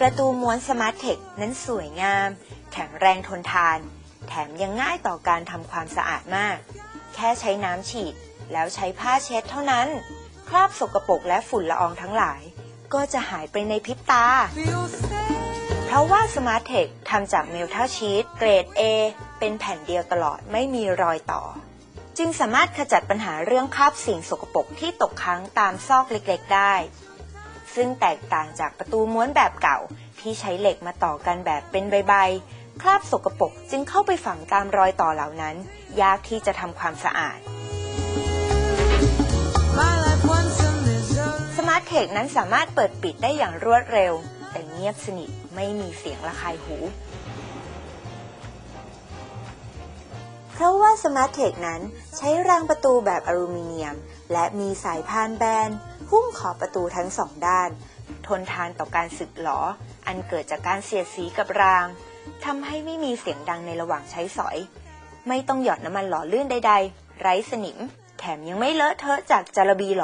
ประตูม้วนสมาร์ทเทคนั้นสวยงาม แข็งแรงทนทาน แถมยังง่ายต่อการทำความสะอาดมาก แค่ใช้น้ำฉีด แล้วใช้ผ้าเช็ดเท่านั้น คราบสกปรกและฝุ่นละอองทั้งหลาย ก็จะหายไปในพริบตา เพราะว่า Smart Tech ทำจากเมลทัลชีตเกรด A เป็นแผ่นเดียวตลอดไม่มีรอยต่อ จึงสามารถขจัดปัญหาเรื่องคราบสิ่งสกปรกที่ตกค้างตามซอกเล็กๆได้ ซึ่งแตกต่างจากประตูม้วนแบบเก่า ที่ใช้เหล็กมาต่อกันแบบเป็นใบๆ คราบสกปรกจึงเข้าไปฝังตามรอยต่อเหล่านั้น ยากที่จะทำความสะอาดสมาร์ทเทคนั้นสามารถเปิดปิดได้อย่างรวดเร็ว แต่เงียบสนิทไม่มีเสียงระคายหู ราะว่าสมาร์ทเทคนั้นใช้รางประตูแบบอลูมิเนียม และมีสายพานแบนหุ้มขอบประตูทั้งสองด้าน ทนทานต่อการสึกหลอ อันเกิดจากการเสียดสีกับรางทำให้ไม่มีเสียงดังในระหว่างใช้สอย ไม่ต้องหยอดน้ำมันหล่อลื่นใด ๆ ไร้สนิม แถมยังไม่เลอะเทอะจากจารบีหล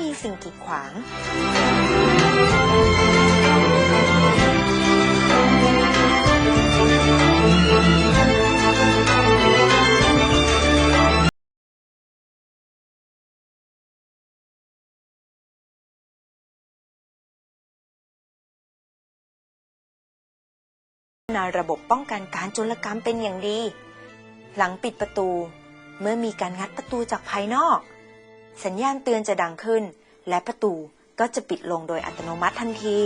มีสิ่งกีดขวางนาระบบป้องกันการโจรกรรมเป็นอย่างดี หลังปิดประตู เมื่อมีการงัดประตูจากภายนอก สัญญาณเตือนจะดังขึ้น และประตูก็จะปิดลงโดยอัตโนมัติทันที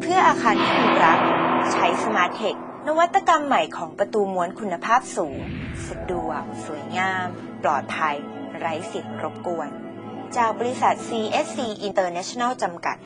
เพื่ออาคารที่คุณรัก ใช้สมาร์ทเทค นวัตกรรมใหม่ของประตูม้วนคุณภาพสูง สะดวก สวยงาม ปลอดภัย ไร้เสียงรบกวน จากบริษัท CSC International จำกัด